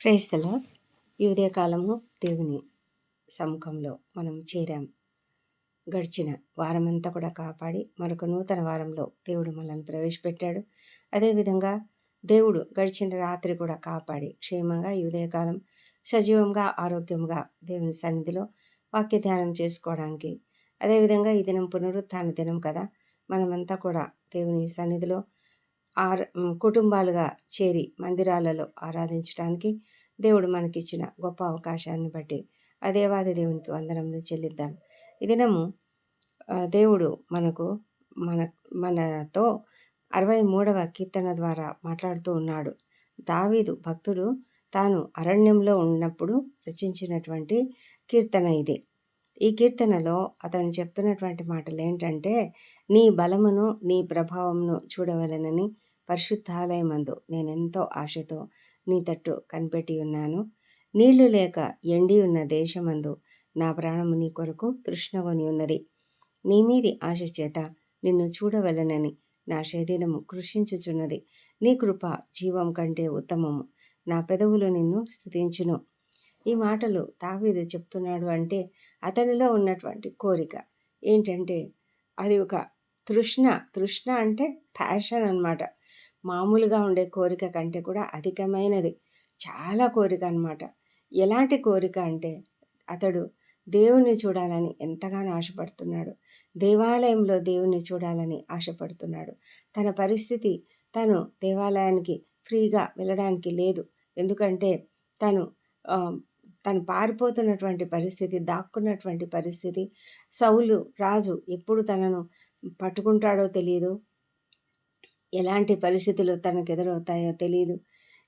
క్రైస్తల ఈ ఉదయకాలము దేవుని సముఖంలో మనం చేరాం. గడిచిన వారమంతా కూడా కాపాడి మరొక నూతన వారంలో దేవుడు మనల్ని ప్రవేశపెట్టాడు. అదేవిధంగా దేవుడు గడిచిన రాత్రి కూడా కాపాడి క్షేమంగా ఈ ఉదయకాలం సజీవంగా ఆరోగ్యంగా దేవుని సన్నిధిలో వాక్య ధ్యానం చేసుకోవడానికి. అదేవిధంగా ఈ దినం పునరుత్థాన దినం కదా. మనమంతా కూడా దేవుని సన్నిధిలో ఆర్ కుటుంబాలుగా చేరి మందిరాలలో ఆరాధించడానికి దేవుడు మనకిచ్చిన గొప్ప అవకాశాన్ని బట్టి ఆ దేవాది దేవునికి వందనములు చెల్లిద్దాం. ఈ దినము దేవుడు మనకు మన మనతో అరవై మూడవ కీర్తన ద్వారా మాట్లాడుతూ ఉన్నాడు. దావీదు భక్తుడు తాను అరణ్యంలో ఉన్నప్పుడు రచించినటువంటి కీర్తన ఇది. ఈ కీర్తనలో అతను చెప్తున్నటువంటి మాటలు ఏంటంటే నీ బలమును నీ ప్రభావమును చూడవలనని పరిశుద్ధాలయమందు నేనెంతో ఆశతో నీ తట్టు కనిపెట్టి ఉన్నాను. నీళ్ళు లేక ఎండి ఉన్న దేశమందు నా ప్రాణము నీ కొరకు కృష్ణగొని ఉన్నది. నీ మీది ఆశ చేత నిన్ను చూడవలనని నా శరీరము కృషించుచున్నది. నీ కృప జీవం కంటే ఉత్తమము. నా పెదవులు నిన్ను స్థుతించును ఈ మాటలు తావీదు చెప్తున్నాడు అంటే అతనిలో ఉన్నటువంటి కోరిక ఏంటంటే అది ఒక తృష్ణ తృష్ణ అంటే ప్యాషన్ అనమాట మామూలుగా ఉండే కోరిక కంటే కూడా అధికమైనది. చాలా కోరిక అనమాట ఎలాంటి కోరిక అంటే అతడు దేవుణ్ణి చూడాలని ఎంతగానో ఆశపడుతున్నాడు. దేవాలయంలో దేవుణ్ణి చూడాలని ఆశపడుతున్నాడు. తన పరిస్థితి తను దేవాలయానికి ఫ్రీగా వెళ్ళడానికి లేదు. ఎందుకంటే తను తను పారిపోతున్నటువంటి పరిస్థితి దాక్కున్నటువంటి పరిస్థితి. సౌలు రాజు ఎప్పుడు తనను పట్టుకుంటాడో తెలియదు ఎలాంటి పరిస్థితులు తనకు ఎదురవుతాయో తెలియదు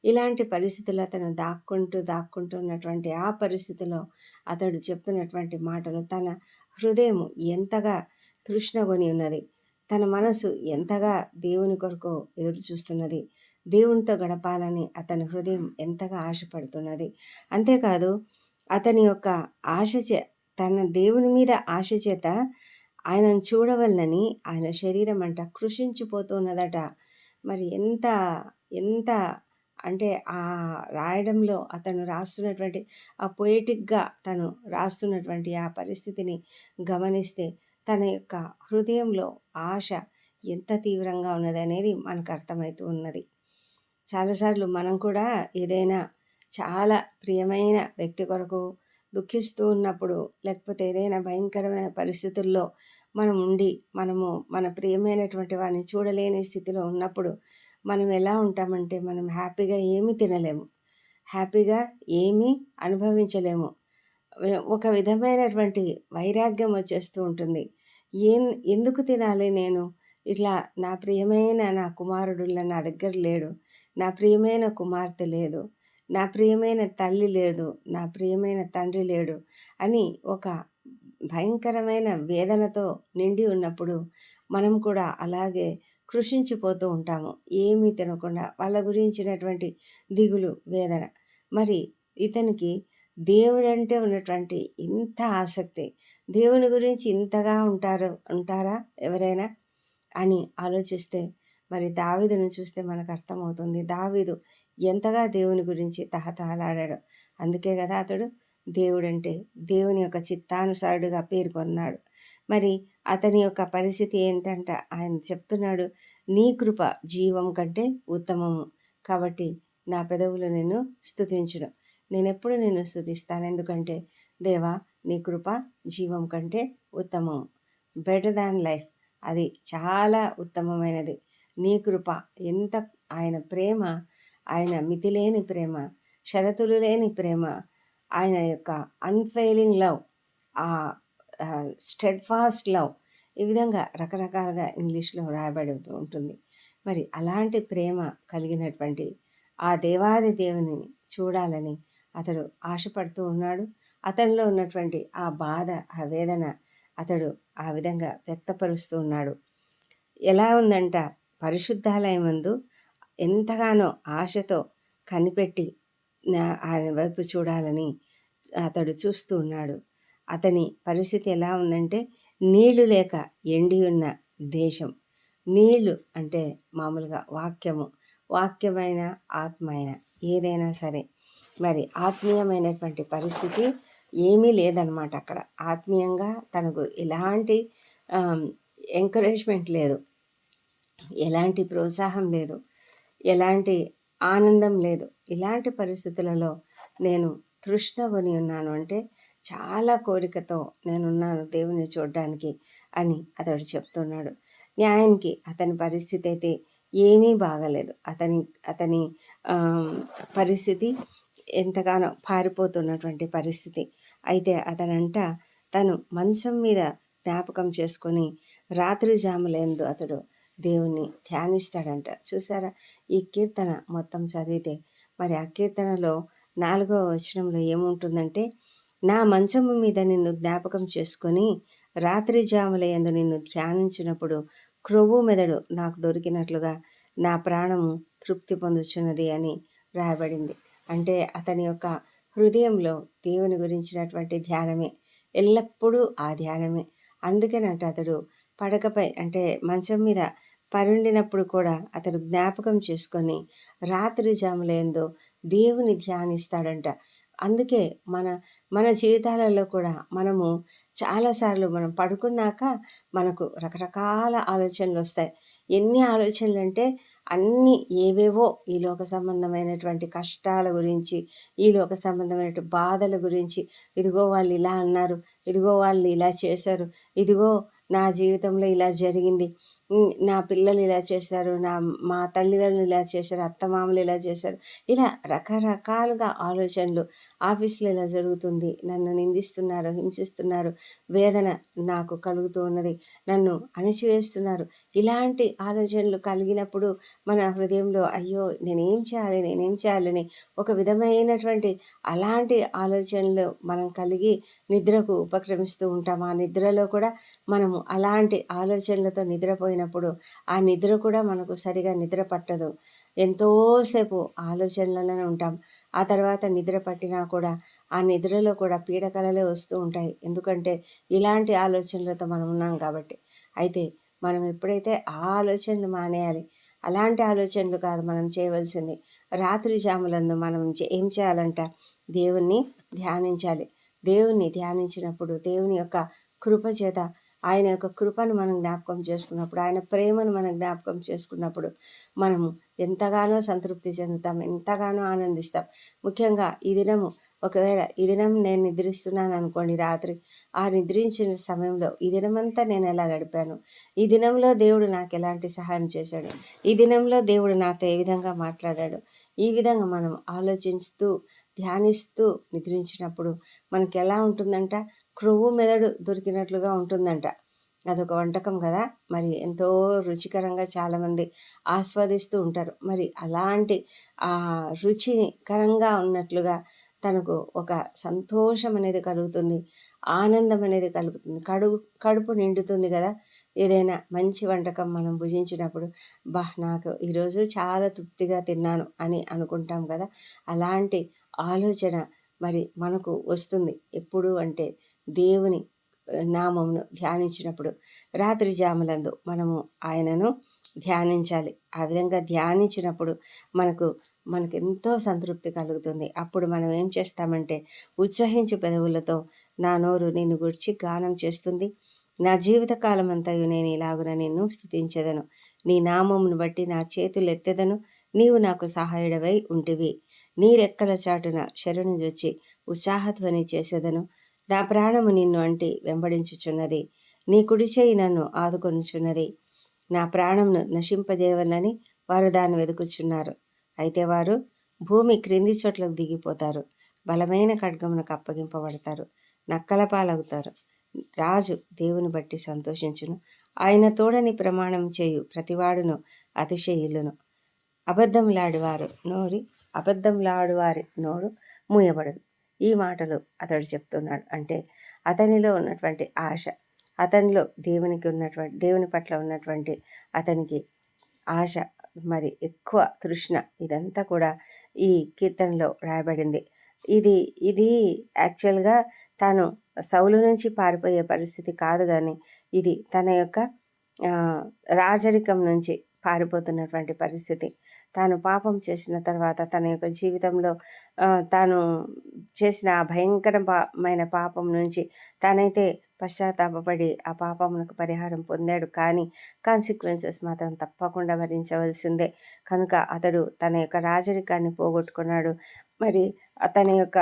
ఇలాంటి పరిస్థితుల్లో అతను దాక్కుంటూ దాక్కుంటూ ఉన్నటువంటి ఆ పరిస్థితిలో అతడు చెప్తున్నటువంటి మాటలు తన హృదయం ఎంతగా తృష్ణగొని ఉన్నది. తన మనసు ఎంతగా దేవుని కొరకు ఎదురు చూస్తున్నది. దేవునితో గడపాలని అతని హృదయం ఎంతగా ఆశపడుతున్నది. అంతేకాదు అతని యొక్క ఆశ తన దేవుని మీద ఆశ చేత ఆయనను చూడవలనని ఆయన శరీరం అంట కృషించిపోతున్నదట. మరి ఎంత ఎంత అంటే ఆ రాయడంలో అతను రాస్తున్నటువంటి ఆ పొయిటిక్గా తను రాస్తున్నటువంటి ఆ పరిస్థితిని గమనిస్తే తన యొక్క హృదయంలో ఆశ ఎంత తీవ్రంగా ఉన్నది అనేది మనకు అర్థమవుతూ ఉన్నది. చాలాసార్లు మనం కూడా ఏదైనా చాలా ప్రియమైన వ్యక్తి కొరకు దుఃఖిస్తూ ఉన్నప్పుడు లేకపోతే ఏదైనా భయంకరమైన పరిస్థితుల్లో మనం ఉండి మనము మన ప్రియమైనటువంటి వారిని చూడలేని స్థితిలో ఉన్నప్పుడు మనం ఎలా ఉంటామంటే మనం హ్యాపీగా ఏమీ తినలేము. హ్యాపీగా ఏమీ అనుభవించలేము. ఒక విధమైనటువంటి వైరాగ్యం వచ్చేస్తూ ఉంటుంది. ఏం ఎందుకు తినాలి నేను? ఇట్లా నా ప్రియమైన నా కుమారుడుల నా దగ్గర లేడు. నా ప్రియమైన కుమార్తె లేదు. నా ప్రియమైన తల్లి లేడు నా ప్రియమైన తండ్రి లేడు అని ఒక భయంకరమైన వేదనతో నిండి ఉన్నప్పుడు మనం కూడా అలాగే కృషించిపోతూ ఉంటాము. ఏమీ తినకుండా వాళ్ళ గురించినటువంటి దిగులు వేదన. మరి ఇతనికి దేవుడంటే ఉన్నటువంటి ఇంత ఆసక్తి దేవుని గురించి ఇంతగా ఉంటారు ఉంటారా ఎవరైనా అని ఆలోచిస్తే మరి దావిదును చూస్తే మనకు అర్థమవుతుంది. దావిదు ఎంతగా దేవుని గురించి తహతహలాడాడు. అందుకే కదా అతడు దేవుడంటే దేవుని యొక్క చిత్తానుసారుడుగా పేర్కొన్నాడు మరి అతని యొక్క పరిస్థితి ఏంటంట? ఆయన చెప్తున్నాడు నీ కృప జీవం కంటే ఉత్తమము. కాబట్టి నా పెదవులు నిన్ను స్థుతించును నేను ఎప్పుడు నిన్ను స్థుతిస్తాను ఎందుకంటే దేవా నీ కృప జీవం కంటే ఉత్తమం. Better than life. అది చాలా ఉత్తమమైనది. నీ కృప ఎంత ఆయన ప్రేమ ఆయన మితిలేని ప్రేమ షరతులు లేని ప్రేమ ఆయన యొక్క అన్ఫెయిలింగ్ లవ్ ఆ స్టెడ్ ఫాస్ట్ లవ్ ఈ విధంగా రకరకాలుగా ఇంగ్లీష్లో రాయబడి ఉంటుంది. మరి అలాంటి ప్రేమ కలిగినటువంటి ఆ దేవాది దేవుని చూడాలని అతడు ఆశపడుతూ ఉన్నాడు. అతనిలో ఉన్నటువంటి ఆ బాధ ఆ వేదన అతడు ఆ విధంగా వ్యక్తపరుస్తూ ఉన్నాడు. ఎలా ఉందంట? పరిశుద్ధాలయం ముందు ఎంతగానో ఆశతో కనిపెట్టి ఆయన వైపు చూడాలని అతడు చూస్తూ ఉన్నాడు. అతని పరిస్థితి ఎలా ఉందంటే నీళ్ళు లేక ఎండి ఉన్న దేశం. నీళ్ళు అంటే మామూలుగా వాక్యము. వాక్యమైన ఆత్మ అయినా ఏదైనా సరే. మరి ఆత్మీయమైనటువంటి పరిస్థితి ఏమీ లేదనమాట అక్కడ. ఆత్మీయంగా తనకు ఎలాంటి ఎంకరేజ్మెంట్ లేదు. ఎలాంటి ప్రోత్సాహం లేదు. ఎలాంటి ఆనందం లేదు. ఇలాంటి పరిస్థితులలో నేను తృష్ణగొని ఉన్నాను. అంటే చాలా కోరికతో నేనున్నాను దేవుని చూడడానికి అని అతడు చెప్తున్నాడు. న్యాయానికి అతని పరిస్థితి అయితే ఏమీ బాగలేదు. అతని అతని పరిస్థితి ఎంతగానో పారిపోతున్నటువంటి పరిస్థితి. అయితే అతనంట తను మంచం మీద జ్ఞాపకం చేసుకొని రాత్రి జాములందు అతడు దేవుణ్ణి ధ్యానిస్తాడంట. చూసారా ఈ కీర్తన మొత్తం చదివితే మరి ఆ కీర్తనలో నాలుగవ వచనంలో ఏముంటుందంటే నా మంచము మీద నిన్ను జ్ఞాపకం చేసుకొని రాత్రి జాముల ఎందు నిన్ను ధ్యానించినప్పుడు క్రొవ్వు మెదడు నాకు దొరికినట్లుగా నా ప్రాణము తృప్తి పొందుచున్నది అని రాయబడింది. అంటే అతని యొక్క హృదయంలో దేవుని గురించినటువంటి ధ్యానమే. ఎల్లప్పుడూ ఆ ధ్యానమే. అందుకేనంట అతడు పడకపై అంటే మంచం మీద పరుండినప్పుడు కూడా అతడు జ్ఞాపకం చేసుకొని రాత్రి జాములేందో దేవుని ధ్యానిస్తాడంట. అందుకే మన మన జీవితాలలో కూడా మనము చాలాసార్లు మనం పడుకున్నాక మనకు రకరకాల ఆలోచనలు వస్తాయి. ఎన్ని ఆలోచనలు అంటే అన్నీ ఏవేవో ఈ లోక సంబంధమైనటువంటి కష్టాల గురించి ఈ లోక సంబంధమైనటువంటి బాధల గురించి ఇదిగో వాళ్ళు ఇలా అన్నారు ఇదిగో వాళ్ళు ఇలా చేశారు ఇదిగో నా జీవితంలో ఇలా జరిగింది. నా పిల్లలు ఇలా చేశారు నా మా తల్లిదండ్రులు ఇలా చేశారు అత్తమామలు ఇలా చేశారు ఇలా రకరకాలుగా ఆలోచనలు ఆఫీసులో ఇలా జరుగుతుంది. నన్ను నిందిస్తున్నారు హింసిస్తున్నారు వేదన నాకు కలుగుతూ ఉన్నది. నన్ను అణిచివేస్తున్నారు. ఇలాంటి ఆలోచనలు కలిగినప్పుడు మన హృదయంలో అయ్యో నేనేం చేయాలి నేనేం చేయాలని ఒక విధమైనటువంటి అలాంటి ఆలోచనలు మనం కలిగి నిద్రకు ఉపక్రమిస్తూ ఉంటాం. ఆ నిద్రలో కూడా మనము అలాంటి ఆలోచనలతో నిద్రపోయినప్పుడు ఆ నిద్ర కూడా మనకు సరిగా నిద్ర పట్టదు. ఎంతోసేపు ఆలోచనలలోనే ఉంటాం. ఆ తర్వాత నిద్ర పట్టినా కూడా ఆ నిద్రలో కూడా పీడకలలే వస్తూ ఉంటాయి. ఎందుకంటే ఇలాంటి ఆలోచనలతో మనం ఉన్నాం కాబట్టి. అయితే మనం ఎప్పుడైతే ఆ ఆలోచనలు మానేయాలి అలాంటి ఆలోచనలు కాదు మనం చేయవలసింది. రాత్రి జాములందు మనం ఏం చేయాలంట? దేవుణ్ణి ధ్యానించాలి. దేవుణ్ణి ధ్యానించినప్పుడు దేవుని యొక్క కృప చేత ఆయన యొక్క కృపను మనం జ్ఞాపకం చేసుకున్నప్పుడు ఆయన ప్రేమను మనం జ్ఞాపకం చేసుకున్నప్పుడు మనము ఎంతగానో సంతృప్తి చెందుతాం ఎంతగానో ఆనందిస్తాం. ముఖ్యంగా ఈ దినము ఒకవేళ ఈ దినం నేను నిద్రిస్తున్నాను అనుకోండి రాత్రి ఆ నిద్రించిన సమయంలో ఈ దినమంతా నేను ఎలా గడిపాను? ఈ దినంలో దేవుడు నాకు ఎలాంటి సహాయం చేశాడు? ఈ దినంలో దేవుడు నాతో ఏ విధంగా మాట్లాడాడు? ఈ విధంగా మనం ఆలోచిస్తూ ధ్యానిస్తూ నిద్రించినప్పుడు మనకి ఎలా ఉంటుందంట? క్రొవ్వు మెదడు దొరికినట్లుగా ఉంటుందంట. అదొక వంటకం కదా! మరి ఎంతో రుచికరంగా చాలామంది ఆస్వాదిస్తూ ఉంటారు. మరి అలాంటి ఆ రుచికరంగా ఉన్నట్లుగా తనకు ఒక సంతోషం అనేది కలుగుతుంది. ఆనందం అనేది కలుగుతుంది. కడుపు కడుపు నిండుతుంది కదా! ఏదైనా మంచి వంటకం మనం భుజించినప్పుడు బా నాకు ఈరోజు చాలా తృప్తిగా తిన్నాను అని అనుకుంటాం కదా! అలాంటి ఆలోచన మరి మనకు వస్తుంది. ఎప్పుడు అంటే దేవుని నామమును ధ్యానించినప్పుడు రాత్రి జాములందు మనము ఆయనను ధ్యానించాలి. ఆ విధంగా ధ్యానించినప్పుడు మనకు మనకు ఎంతో సంతృప్తి కలుగుతుంది. అప్పుడు మనం ఏం చేస్తామంటే ఉత్సహించు పెదవులతో నా నోరు నిన్ను గురించి గానం చేస్తుంది. నా జీవితకాలం అంతయు నేను ఇలాగున నిన్ను స్థుతించదను. నీ నామమును బట్టి నా చేతులు ఎత్తెదను నీవు నాకు సహాయుడవై ఉంటివి. నీ రెక్కల చాటున శరణు జొచ్చి ఉత్సాహధ్వని చేసేదను. నా ప్రాణము నిన్ను అంటి వెంబడించుచున్నది. నీ కుడి చేయి నన్ను ఆదుకొనుచున్నది. నా ప్రాణంను నశింపజేయవనని వారు దాన్ని వెతుకుచున్నారు. అయితే వారు భూమి క్రింది చోట్లకు దిగిపోతారు. బలమైన ఖడ్గమునకు అప్పగింపబడతారు. నక్కల పాలవుతారు. రాజు దేవుని బట్టి సంతోషించును. ఆయన తోడని ప్రమాణం చేయు ప్రతివాడును అతిశయిల్లును అబద్ధంలాడివారు నోరి అబద్ధంలాడువారి నోరు మూయబడదు. ఈ మాటలు అతడు చెప్తున్నాడు. అంటే అతనిలో ఉన్నటువంటి ఆశ అతనిలో దేవునికి ఉన్నటువంటి దేవుని పట్ల ఉన్నటువంటి అతనికి ఆశ మరి ఎక్కువ తృష్ణ ఇదంతా కూడా ఈ కీర్తనలో రాయబడింది. ఇది ఇది యాక్చువల్గా తాను సౌలు నుంచి పారిపోయే పరిస్థితి కాదు కానీ ఇది తన యొక్క రాజరికం నుంచి పారిపోతున్నటువంటి పరిస్థితి. తాను పాపం చేసిన తర్వాత తన యొక్క జీవితంలో తాను చేసిన ఆ భయంకరమైన పాపం నుంచి తానైతే పశ్చాత్తాపడి ఆ పాపమునకు పరిహారం పొందాడు. కానీ కాన్సిక్వెన్సెస్ మాత్రం తప్పకుండా భరించవలసిందే. కనుక అతడు తన యొక్క రాజరికాన్ని పోగొట్టుకున్నాడు. మరి తన యొక్క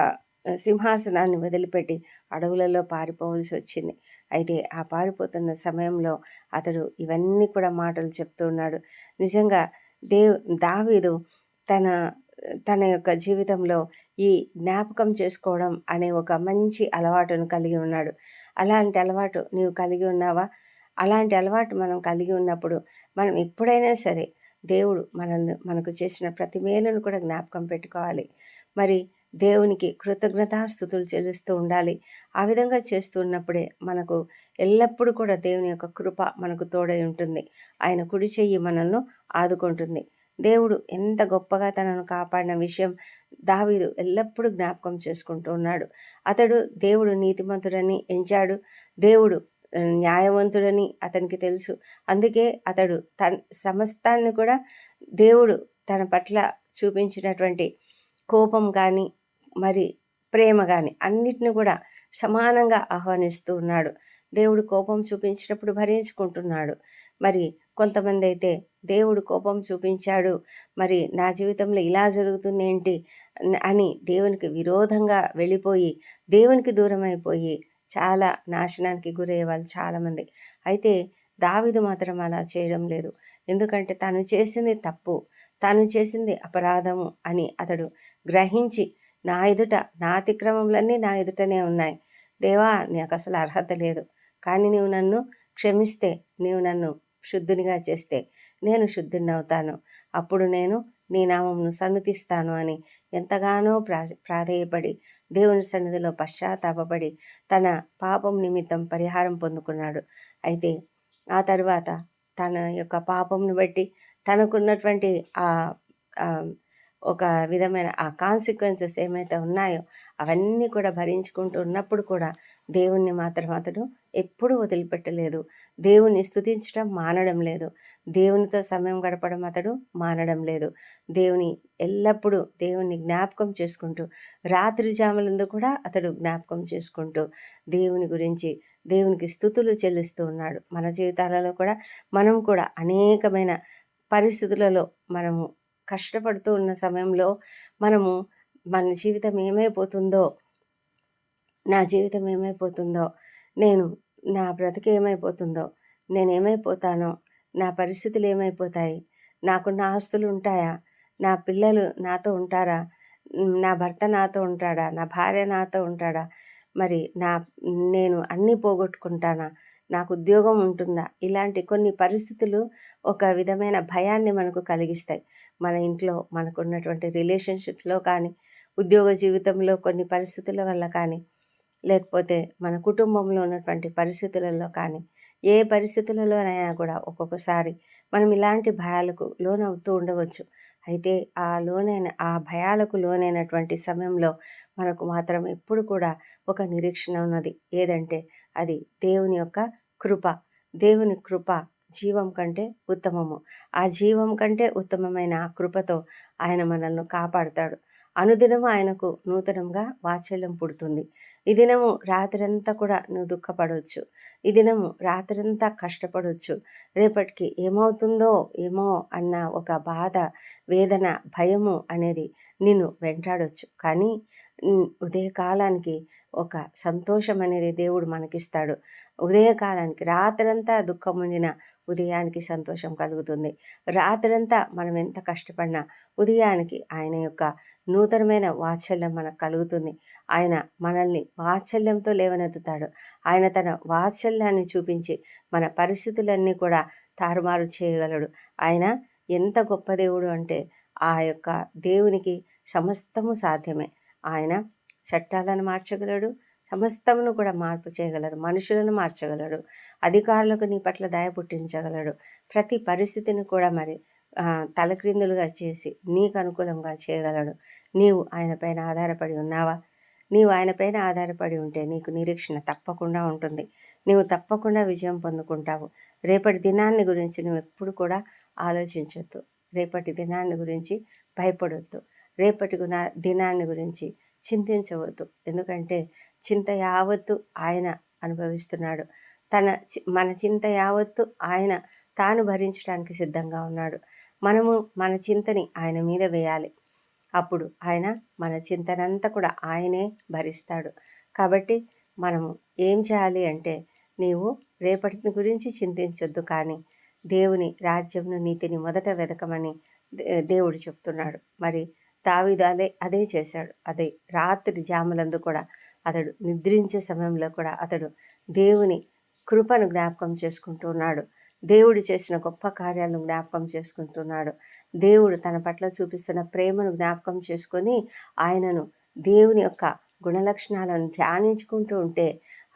సింహాసనాన్ని వదిలిపెట్టి అడవులలో పారిపోవలసి వచ్చింది. అయితే ఆ పారిపోతున్న సమయంలో అతడు ఇవన్నీ కూడా మాటలు చెప్తూ ఉన్నాడు. నిజంగా దేవ్ దావీదు తన తన యొక్క జీవితంలో ఈ జ్ఞాపకం చేసుకోవడం అనే ఒక మంచి అలవాటును కలిగి ఉన్నాడు. అలాంటి అలవాటు నీవు కలిగి ఉన్నావా? అలాంటి అలవాటు మనం కలిగి ఉన్నప్పుడు మనం ఎప్పుడైనా సరే దేవుడు మనల్ని మనకు చేసిన ప్రతి మేలును కూడా జ్ఞాపకం పెట్టుకోవాలి. మరి దేవునికి కృతజ్ఞతాస్థుతులు చెల్లిస్తూ ఉండాలి. ఆ విధంగా చేస్తున్నప్పుడే మనకు ఎల్లప్పుడూ కూడా దేవుని యొక్క కృప మనకు తోడై ఉంటుంది. ఆయన కుడి చెయ్యి మనల్ని ఆదుకుంటుంది. దేవుడు ఎంత గొప్పగా తనను కాపాడిన విషయం దావీదు ఎల్లప్పుడూ జ్ఞాపకం చేసుకుంటూ ఉన్నాడు. అతడు దేవుడు నీతిమంతుడని ఎంచాడు. దేవుడు న్యాయవంతుడని అతనికి తెలుసు. అందుకే అతడు తన సమస్తాన్ని కూడా దేవుడు తన పట్ల చూపించినటువంటి కోపం కానీ మరి ప్రేమ కానీ అన్నిటిని కూడా సమానంగా ఆహ్వానిస్తూ ఉన్నాడు. దేవుడు కోపం చూపించినప్పుడు భరించుకుంటున్నాడు. మరి కొంతమంది అయితే దేవుడు కోపం చూపించాడు. మరి నా జీవితంలో ఇలా జరుగుతుంది ఏంటి అని దేవునికి విరోధంగా వెళ్ళిపోయి దేవునికి దూరం అయిపోయి చాలా నాశనానికి గురయ్యే వాళ్ళు చాలామంది. అయితే దావిదు మాత్రం అలా చేయడం లేదు. ఎందుకంటే తను చేసింది తప్పు తాను చేసింది అపరాధము అని అతడు గ్రహించి నా ఎదుట నా అతిక్రమములన్నీ నా ఎదుటనే ఉన్నాయి. దేవా నాకు అసలు అర్హత లేదు. కానీ నీవు నన్ను క్షమిస్తే నీవు నన్ను శుద్ధునిగా చేస్తే నేను శుద్ధుని అవుతాను అప్పుడు నేను నీ నామమును సన్నతిస్తాను అని ఎంతగానో ప్రా ప్రాధేయపడి దేవుని సన్నిధిలో పశ్చాత్తాపడి తన పాపం నిమిత్తం పరిహారం పొందుకున్నాడు. అయితే ఆ తర్వాత తన యొక్క పాపంను బట్టి తనకున్నటువంటి ఆ ఒక విధమైన ఆ కాన్సిక్వెన్సెస్ ఏమైతే ఉన్నాయో అవన్నీ కూడా భరించుకుంటూ ఉన్నప్పుడు కూడా దేవుణ్ణి మాత్రం అతడు ఎప్పుడూ వదిలిపెట్టలేదు. దేవుణ్ణి స్థుతించడం మానడం లేదు. దేవునితో సమయం గడపడం అతడు మానడం లేదు. దేవుని ఎల్లప్పుడూ దేవుణ్ణి జ్ఞాపకం చేసుకుంటూ రాత్రి జాములందు కూడా అతడు జ్ఞాపకం చేసుకుంటూ దేవుని గురించి దేవునికి స్థుతులు చెల్లిస్తూ ఉన్నాడు. మన జీవితాలలో కూడా మనం కూడా అనేకమైన పరిస్థితులలో మనము కష్టపడుతూ ఉన్న సమయంలో మనము మన జీవితం ఏమైపోతుందో నా జీవితం ఏమైపోతుందో నేను నా బ్రతికి ఏమైపోతుందో నేను ఏమైపోతానో నా పరిస్థితులు ఏమైపోతాయి నాకు నా ఆస్తులు ఉంటాయా నా పిల్లలు నాతో ఉంటారా నా భర్త నాతో ఉంటాడా నా భార్య నాతో ఉంటాడా మరి నా నేను అన్నీ పోగొట్టుకుంటానా నాకు ఉద్యోగం ఉంటుందా? ఇలాంటి కొన్ని పరిస్థితులు ఒక విధమైన భయాన్ని మనకు కలిగిస్తాయి. మన ఇంట్లో మనకున్నటువంటి రిలేషన్షిప్లో కానీ ఉద్యోగ జీవితంలో కొన్ని పరిస్థితుల వల్ల కానీ లేకపోతే మన కుటుంబంలో ఉన్నటువంటి పరిస్థితులలో కానీ ఏ పరిస్థితులలోనైనా కూడా ఒక్కొక్కసారి మనం ఇలాంటి భయాలకు లోనవుతూ ఉండవచ్చు. అయితే ఆ లోనైన ఆ భయాలకు లోనైనటువంటి సమయంలో మనకు మాత్రం ఎప్పుడు కూడా ఒక నిరీక్షణ ఉన్నది. ఏదంటే అది దేవుని యొక్క కృప దేవుని కృప జీవం కంటే ఉత్తమము. ఆ జీవం కంటే ఉత్తమమైన ఆ కృపతో ఆయన మనల్ని కాపాడుతాడు. అనుదినము ఆయనకు నూతనంగా వాత్సల్యం పుడుతుంది. ఈ దినము రాత్రంతా కూడా నువ్వు దుఃఖపడవచ్చు ఈ దినము రాత్రంతా కష్టపడవచ్చు రేపటికి ఏమవుతుందో ఏమో అన్న ఒక బాధ వేదన భయము అనేది నిన్ను వెంటాడవచ్చు కానీ ఉదయకాలానికి ఒక సంతోషం అనేది దేవుడు మనకిస్తాడు. ఉదయకాలానికి రాత్రంతా దుఃఖం ఉండిన ఉదయానికి సంతోషం కలుగుతుంది. రాత్రంతా మనం ఎంత కష్టపడినా ఉదయానికి ఆయన యొక్క నూతనమైన వాత్సల్యం మనకు కలుగుతుంది. ఆయన మనల్ని వాత్సల్యంతో లేవనెత్తుతాడు. ఆయన తన వాత్సల్యాన్ని చూపించి మన పరిస్థితులన్నీ కూడా తారుమారు చేయగలడు. ఆయన ఎంత గొప్ప దేవుడు అంటే ఆ యొక్క దేవునికి సమస్తము సాధ్యమే. ఆయన చట్టాలను మార్చగలడు. సమస్తమును కూడా మార్పు చేయగలడు. మనుషులను మార్చగలడు. అధికారులకు నీ పట్ల దయ పుట్టించగలడు. ప్రతి పరిస్థితిని కూడా మరి తలక్రిందులుగా చేసి నీకు అనుకూలంగా చేయగలడు. నీవు ఆయన పైన ఆధారపడి ఉన్నావా? నీవు ఆయన పైన ఆధారపడి ఉంటే నీకు నిరీక్షణ తప్పకుండా ఉంటుంది. నీవు తప్పకుండా విజయం పొందుకుంటావు. రేపటి దినాన్ని గురించి నువ్వు ఎప్పుడు కూడా ఆలోచించొద్దు. రేపటి దినాన్ని గురించి భయపడొద్దు. రేపటి దినాన్ని గురించి చింతించవద్దు. ఎందుకంటే చింత యావత్తు ఆయన అనుభవిస్తున్నాడు. తన మన చింత యావత్తు ఆయన తాను భరించడానికి సిద్ధంగా ఉన్నాడు. మనము మన చింతని ఆయన మీద వేయాలి. అప్పుడు ఆయన మన చింతనంతా కూడా ఆయనే భరిస్తాడు. కాబట్టి మనము ఏం చేయాలి అంటే నీవు రేపటి గురించి చింతించొద్దు కానీ దేవుని రాజ్యంను నీతిని మొదట వెదకమని దేవుడు చెప్తున్నాడు. మరి దావీదు అదే అదే చేశాడు. అదే రాత్రి జాములందు కూడా అతడు నిద్రించే సమయంలో కూడా అతడు దేవుని కృపను జ్ఞాపకం చేసుకుంటున్నాడు దేవుడు చేసిన గొప్ప కార్యాలను జ్ఞాపకం చేసుకుంటున్నాడు దేవుడు తన పట్ల చూపిస్తున్న ప్రేమను జ్ఞాపకం చేసుకొని ఆయనను దేవుని యొక్క గుణలక్షణాలను ధ్యానించుకుంటూ ఉంటే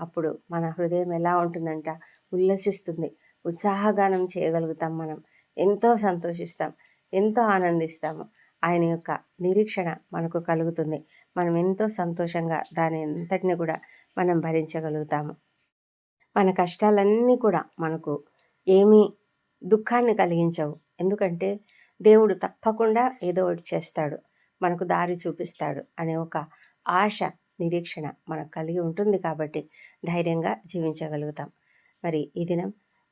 అప్పుడు మన హృదయం ఎలా ఉంటుందంట? ఉల్లసిస్తుంది. ఉత్సాహగానం చేయగలుగుతాం మనం. ఎంతో సంతోషిస్తాం. ఎంతో ఆనందిస్తాము. ఆయన యొక్క నిరీక్షణ మనకు కలుగుతుంది. మనం ఎంతో సంతోషంగా దాని అంతటిని కూడా మనం భరించగలుగుతాము. మన కష్టాలన్నీ కూడా మనకు ఏమీ దుఃఖాన్ని కలిగించవు. ఎందుకంటే దేవుడు తప్పకుండా ఏదో ఒకటి చేస్తాడు. మనకు దారి చూపిస్తాడు అనే ఒక ఆశ నిరీక్షణ మనకు కలిగి ఉంటుంది కాబట్టి ధైర్యంగా జీవించగలుగుతాం. మరి ఈ దినం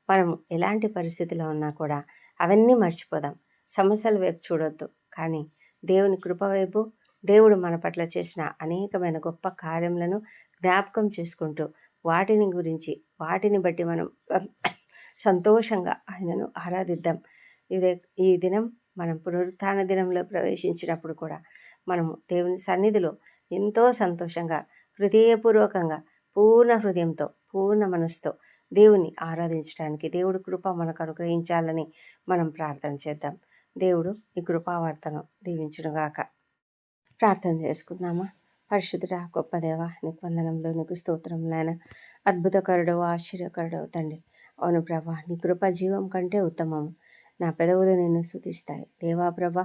మనం ఎలాంటి పరిస్థితిలో ఉన్నా కూడా అవన్నీ మర్చిపోదాం. సమస్యల వైపు చూడొద్దు. కానీ దేవుని కృపవైపు దేవుడు మన పట్ల చేసిన అనేకమైన గొప్ప కార్యములను జ్ఞాపకం చేసుకుంటూ వాటిని గురించి వాటిని బట్టి మనం సంతోషంగా ఆయనను ఆరాధిద్దాం. ఇదే ఈ దినం మనం పునరుత్థాన దినంలో ప్రవేశించినప్పుడు కూడా మనము దేవుని సన్నిధిలో ఎంతో సంతోషంగా హృదయపూర్వకంగా పూర్ణ హృదయంతో పూర్ణ మనసుతో దేవుని ఆరాధించడానికి దేవుడి కృప మనకు అనుగ్రహించాలని మనం ప్రార్థన చేద్దాం. దేవుడు ఈ కృపావార్తను దీవించునుగాక. ప్రార్థన చేసుకుందామా? పరిశుద్ధుడ గొప్ప దేవ నీకు వందనంలో నీకు స్తోత్రంలైన అద్భుతకరుడు ఆశ్చర్యకరుడు తండ్రి. అవును ప్రభా నీ కృప జీవం కంటే ఉత్తమము. నా పెదవులు నిన్ను స్థుతిస్తాయి దేవా ప్రభ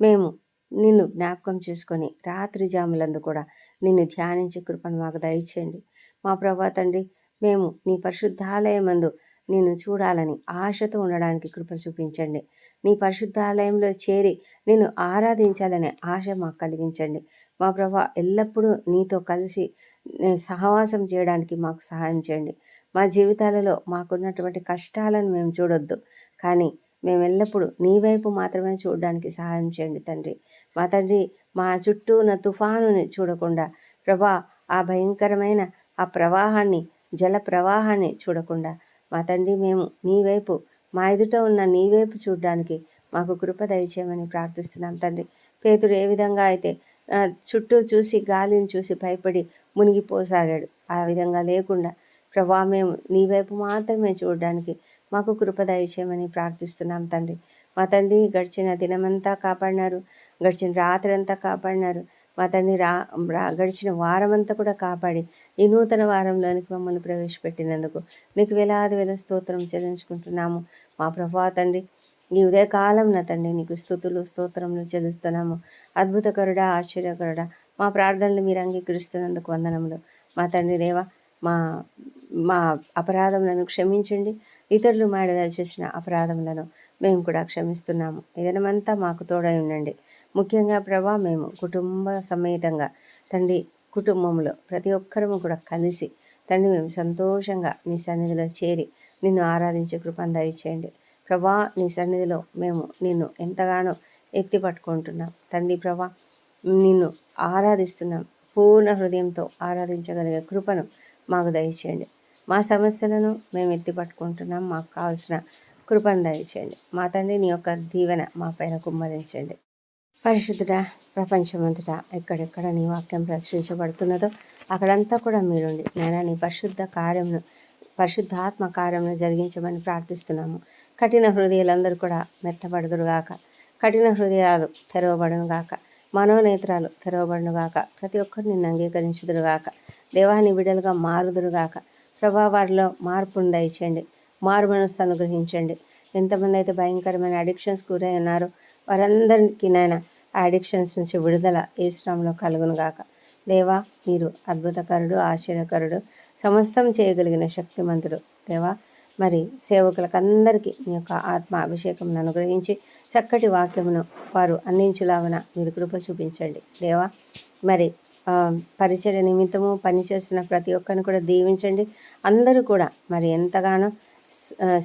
మేము నిన్ను జ్ఞాపకం చేసుకొని రాత్రి జాములందు కూడా నిన్ను ధ్యానించే కృపను మాకు దయచేయండి. మా ప్రభా తండ్రి మేము నీ పరిశుద్ధాలయమందు నిన్ను చూడాలని ఆశతో ఉండడానికి కృప చూపించండి. నీ పరిశుద్ధాలయంలో చేరి నిన్ను ఆరాధించాలనే ఆశ మాకు కలిగించండి. మా ప్రభా ఎల్లప్పుడూ నీతో కలిసి సహవాసం చేయడానికి మాకు సహాయం చేయండి. మా జీవితాలలో మాకున్నటువంటి కష్టాలను మేము చూడొద్దు. కానీ మేము ఎల్లప్పుడూ నీ వైపు మాత్రమే చూడడానికి సహాయం చేయండి తండ్రి. మా తండ్రి మా చుట్టూ ఉన్న తుఫానుని చూడకుండా ప్రభా ఆ భయంకరమైన ఆ ప్రవాహాన్ని జల ప్రవాహాన్ని చూడకుండా మా తండ్రి మేము నీ వైపు మా ఎదుట ఉన్న నీ వైపు చూడడానికి మాకు కృప దయచేయమని ప్రార్థిస్తున్నాం తండ్రి. పేతుడు ఏ విధంగా అయితే చుట్టూ చూసి గాలిని చూసి భయపడి మునిగిపోసాగాడు ఆ విధంగా లేకుండా ప్రభా మేము నీ వైపు మాత్రమే చూడడానికి మాకు కృప దయచేయమని ప్రార్థిస్తున్నాం తండ్రి. మా తండ్రి గడిచిన దినమంతా కాపాడినారు గడిచిన రాత్రి అంతా కాపాడినారు మా తండ్రి రా గడిచిన వారమంతా కూడా కాపాడి ఈ నూతన వారంలోనికి మమ్మల్ని ప్రవేశపెట్టినందుకు నీకు వేలాది వేల స్తోత్రం చెల్లించుకుంటున్నాము. మా ప్రభా తండ్రి ఈ ఉదయకాలం నా తండ్రి నీకు స్థుతులు స్తోత్రములు చెల్లిస్తున్నాము. అద్భుతకరుడా ఆశ్చర్యకరుడా మా ప్రార్థనలు మీరు అంగీకరిస్తున్నందుకు వందనములు. మా తండ్రి దేవ మా మా అపరాధములను క్షమించండి. ఇతరులు మాడలా చేసిన అపరాధములను మేము కూడా క్షమిస్తున్నాము. ఇదనమంతా మాకు తోడై ఉండండి. ముఖ్యంగా ప్రభా మేము కుటుంబ సమేతంగా తండ్రి కుటుంబంలో ప్రతి ఒక్కరము కూడా కలిసి తండ్రి మేము సంతోషంగా నీ సన్నిధిలో చేరి నిన్ను ఆరాధించే కృపను దయచేయండి. ప్రభా నీ సన్నిధిలో మేము నిన్ను ఎంతగానో ఎత్తి పట్టుకుంటున్నాం. తండ్రి ప్రభా నిన్ను ఆరాధిస్తున్నాం. పూర్ణ హృదయంతో ఆరాధించగలిగే కృపను మాకు దయచేయండి. మా సమస్యలను మేము ఎత్తి పట్టుకుంటున్నాం. మాకు కావాల్సిన కృపను దయచేయండి మా తండ్రి నీ యొక్క దీవెన మా పైన కుమ్మరించండి. పరిశుద్ధుడ ప్రపంచమంతటా ఎక్కడెక్కడ నీ వాక్యం ప్రచురించబడుతున్నదో అక్కడంతా కూడా మీరుండి. నేను నీ పరిశుద్ధ కార్యమును పరిశుద్ధాత్మ కార్యమును జరిగించమని ప్రార్థిస్తున్నాము. కఠిన హృదయాలందరూ కూడా మెత్తబడుదురుగాక కఠిన హృదయాలు తెరవబడునుగాక మనోనేత్రాలు తెరవబడునుగాక ప్రతి ఒక్కరు నిన్ను అంగీకరించుదురుగాక దేవాన్ని బిడలుగా మారుదురుగాక ప్రభా వారిలో మార్పును దయచేయండి. మారు మనస్సు అనుగ్రహించండి. ఎంతమంది అయితే భయంకరమైన అడిక్షన్స్ గురై ఉన్నారో వారందరికీ నాయన ఆ అడిక్షన్స్ నుంచి విడుదల ఈ శ్రమంలో కలుగును గాక. దేవా మీరు అద్భుతకరుడు ఆశ్చర్యకరుడు సమస్తం చేయగలిగిన శక్తిమంతుడు. దేవా మరి సేవకులకు అందరికీ మీ యొక్క ఆత్మ అభిషేకం అనుగ్రహించి చక్కటి వాక్యమును వారు అందించులాగన మీరు కృప చూపించండి. దేవా మరి పరిచయ నిమిత్తము పనిచేస్తున్న ప్రతి ఒక్కరిని కూడా దీవించండి. అందరూ కూడా మరి ఎంతగానో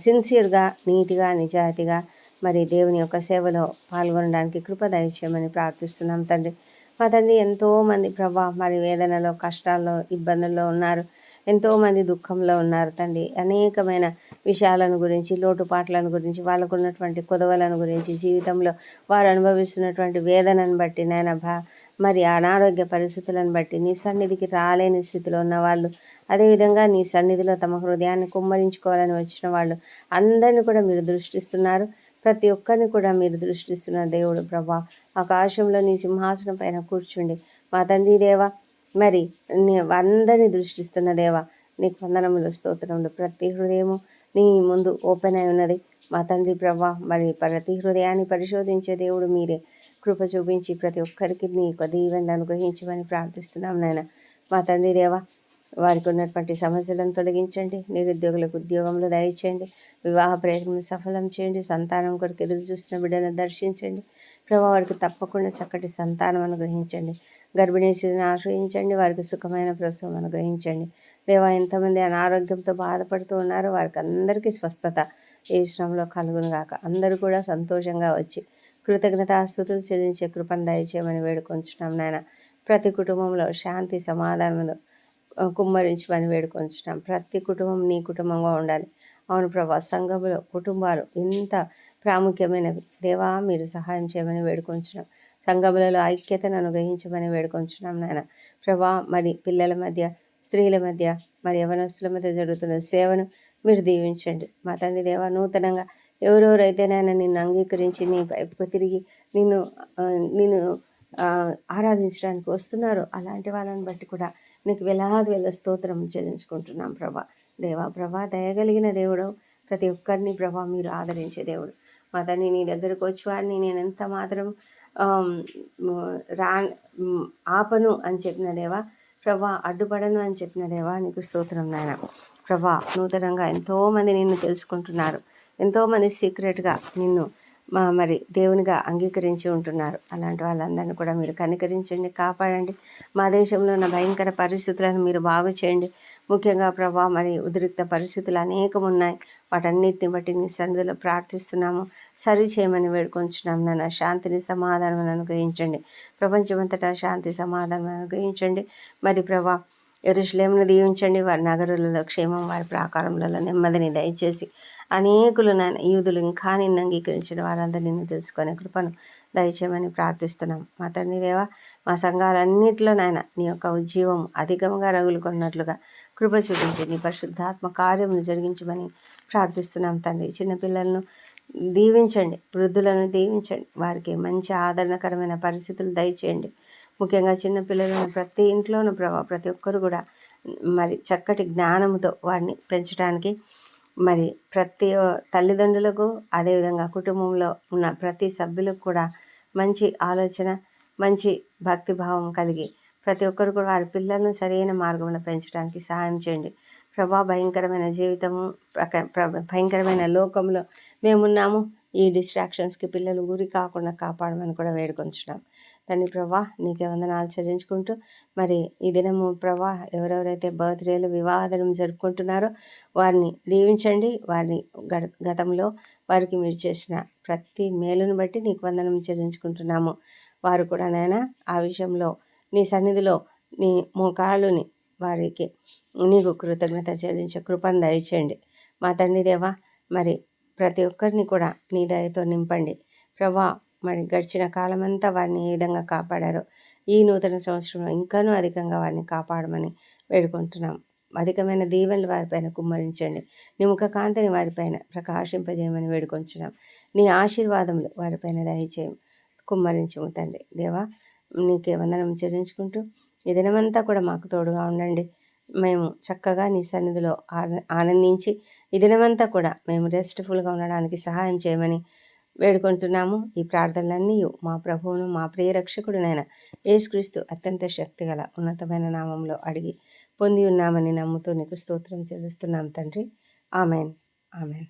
సిన్సియర్గా నీట్గా నిజాయితీగా మరి దేవుని యొక్క సేవలో పాల్గొనడానికి కృప దయచేయమని ప్రార్థిస్తున్నాం తండ్రి. మా తండ్రి ఎంతోమంది ప్రభా మరి వేదనలో కష్టాల్లో ఇబ్బందుల్లో ఉన్నారు. ఎంతోమంది దుఃఖంలో ఉన్నారు తండ్రి. అనేకమైన విషయాలను గురించి లోటుపాట్లను గురించి వాళ్ళకు ఉన్నటువంటి కొదవలను గురించి జీవితంలో వారు అనుభవిస్తున్నటువంటి వేదనను బట్టి నాయన భా మరి అనారోగ్య పరిస్థితులను బట్టి నీ సన్నిధికి రాలేని స్థితిలో ఉన్న వాళ్ళు అదేవిధంగా నీ సన్నిధిలో తమ హృదయాన్ని కుమ్మరించుకోవాలని వచ్చిన వాళ్ళు అందరిని కూడా మీరు దృష్టిస్తున్నారు. ప్రతి ఒక్కరిని కూడా మీరు దృష్టిస్తున్న దేవుడు ప్రభా. ఆకాశంలో నీ సింహాసనం పైన కూర్చుండి. మా తండ్రి దేవ మరి అందరినీ దృష్టిస్తున్న దేవ నీకు వందనములు స్తోత్రములు. ప్రతి హృదయము నీ ముందు ఓపెన్ అయి ఉన్నది. మా తండ్రి ప్రభా మరి ప్రతి హృదయాన్ని పరిశోధించే దేవుడు మీరే. కృప చూపించి ప్రతి ఒక్కరికి నీ యొక్క దీవెన అనుగ్రహించమని ప్రార్థిస్తున్నాం నాయన. మా తండ్రి దేవ వారికి ఉన్నటువంటి సమస్యలను తొలగించండి నిరుద్యోగులకు ఉద్యోగంలో దయచేయండి వివాహ ప్రయత్నం సఫలం చేయండి సంతానం కొరకు ఎదురు చూసిన బిడ్డను దర్శించండి ప్రభావ వారికి తప్పకుండా చక్కటి సంతానం అనుగ్రహించండి గర్భిణీ స్థితిని ఆశ్రయించండి వారికి సుఖమైన ప్రసవం అనుగ్రహించండి. దేవా ఎంతమంది అనారోగ్యంతో బాధపడుతూ ఉన్నారో వారికి అందరికీ స్వస్థత ఏ శ్రమంలో కలుగును గాక. అందరూ కూడా సంతోషంగా వచ్చి కృతజ్ఞతాస్తుతులు చెల్లించే కృపను దయచేయమని వేడుకొంచున్నాం నాయన. ప్రతి కుటుంబంలో శాంతి సమాధానములు కుమ్మరించమని వేడుకొంచున్నాం ప్రతి కుటుంబం నీ కుటుంబంగా ఉండాలి. అవును ప్రభా సంఘంలో కుటుంబాలు ఎంత ప్రాముఖ్యమైనవి. దేవా మీరు సహాయం చేయమని వేడుకొంచున్నాం సంఘములలో ఐక్యతను అనుగ్రహించమని వేడుకొంచున్నాం నాయన. ప్రభా మరి పిల్లల మధ్య స్త్రీల మధ్య మరి యవనస్తుల మధ్య జరుగుతున్న సేవను మీరు దీవించండి. మా తండ్రి దేవా నూతనంగా ఎవరెవరైతే నాయన నిన్ను అంగీకరించి నీ వైపు తిరిగి నిన్ను నిన్ను ఆరాధించడానికి వస్తున్నారో అలాంటి వాళ్ళని బట్టి కూడా నీకు వేలాది వేల స్తోత్రం చెల్లించుకుంటున్నాం ప్రభా. దేవా ప్రభా దయగలిగిన దేవుడు ప్రతి ఒక్కరిని ప్రభా మీరు ఆదరించే దేవుడు. మా తండ్రి నీ దగ్గరకు వచ్చేవాడిని నేను ఎంత మాత్రం రా ఆపను అని చెప్పిన దేవా ప్రభా అడ్డుపడను అని చెప్పిన దేవా నీకు స్తోత్రం నాయన. ప్రభా నూతనంగా ఎంతోమంది నిన్ను తెలుసుకుంటున్నారు. ఎంతోమంది సీక్రెట్గా నిన్ను మరి దేవునిగా అంగీకరించి ఉంటున్నారు. అలాంటి వాళ్ళందరినీ కూడా మీరు కనికరించండి కాపాడండి. మా దేశంలో ఉన్న భయంకర పరిస్థితులను మీరు బాగు చేయండి. ముఖ్యంగా ప్రభా మరి ఉద్రిక్త పరిస్థితులు అనేకం ఉన్నాయి. వాటన్నిటిని బట్టి నీ సన్నిధిలో ప్రార్థిస్తున్నాము. సరి చేయమని వేడుకొంచున్నాం నన్ను. శాంతిని సమాధానం అనుగ్రహించండి. ప్రపంచమంతటా శాంతి సమాధానం అనుగ్రహించండి. మరి ప్రభా ఎరుషులేమును దీవించండి. వారి నగరులలో క్షేమం వారి ప్రాకారములలో నెమ్మదిని దయచేసి అనేకులు నాయన యూదులు ఇంకా నిన్ను అంగీకరించిన వారందరూ నిన్ను తెలుసుకునే కృపను దయచేయమని ప్రార్థిస్తున్నాం. మా తండ్రి దేవ మా సంఘాలన్నింటిలో నాయన నీ యొక్క ఉజ్జీవం అధికంగా రగులుకున్నట్లుగా కృప చూపించి నీ పరిశుద్ధాత్మ కార్యమును జరిగించమని ప్రార్థిస్తున్నాం తండ్రి. చిన్నపిల్లలను దీవించండి వృద్ధులను దీవించండి వారికి మంచి ఆదరణకరమైన పరిస్థితులు దయచేయండి. ముఖ్యంగా చిన్నపిల్లలను ప్రతి ఇంట్లోనూ ప్రభావ ప్రతి ఒక్కరు కూడా మరి చక్కటి జ్ఞానంతో వారిని పెంచడానికి మరి ప్రతి తల్లిదండ్రులకు అదేవిధంగా కుటుంబంలో ఉన్న ప్రతి సభ్యులకు కూడా మంచి ఆలోచన మంచి భక్తిభావం కలిగి ప్రతి ఒక్కరు కూడా వారి పిల్లలను సరైన మార్గంలో పెంచడానికి సహాయం చేయండి. ప్రభా భయంకరమైన జీవితము భయంకరమైన లోకంలో మేమున్నాము. ఈ డిస్ట్రాక్షన్స్కి పిల్లలు గురి కాకుండా కాపాడమని కూడా వేడుకొంచున్నాం. తండ్రి ప్రభా నీకే వందనాలు చెల్లించుకుంటూ మరి ఈ దినము ప్రభా ఎవరెవరైతే బర్త్డేలు వివాహం జరుపుకుంటున్నారో వారిని దీవించండి. వారిని గతంలో వారికి మీరు చేసిన ప్రతి మేలును బట్టి నీకు వందనం చెల్లించుకుంటున్నాము. వారు కూడా నాయన ఆ విషయంలో నీ సన్నిధిలో నీ మోకాళ్ళుని వారికి నీకు కృతజ్ఞత చెల్లించే కృపను దయచేయండి. మా తండ్రి దేవా మరి ప్రతి ఒక్కరిని కూడా నీ దయతో నింపండి. ప్రభా మరి గడిచిన కాలమంతా వారిని ఏ విధంగా కాపాడారో ఈ నూతన సంవత్సరంలో ఇంకానూ అధికంగా వారిని కాపాడమని వేడుకుంటున్నాం. అధికమైన దీవెనలు వారిపైన కుమ్మరించండి. నీ ముఖ కాంతిని వారిపైన ప్రకాశింపజేయమని వేడుకొంచున్నాం. నీ ఆశీర్వాదములు వారిపైన దయచేయం. కుమ్మరించము తండ్రి. దేవా నీకే వందనం చెల్లించుకుంటూ ఈ దినమంతా కూడా మాకు తోడుగా ఉండండి. మేము చక్కగా నీ సన్నిధిలో ఆనందించి ఈ దినమంతా కూడా మేము రెస్ట్ఫుల్గా ఉండడానికి సహాయం చేయమని వేడుకుంటున్నాము. ఈ ప్రార్థనలన్నీ మా ప్రభువును మా ప్రియరక్షకుడునైన యేసుక్రీస్తు అత్యంత శక్తిగల ఉన్నతమైన నామంలో అడిగి పొంది ఉన్నామని నమ్ముతూ నీకు స్తోత్రం చెల్లిస్తున్నాం తండ్రి. ఆమెన్. ఆమెన్.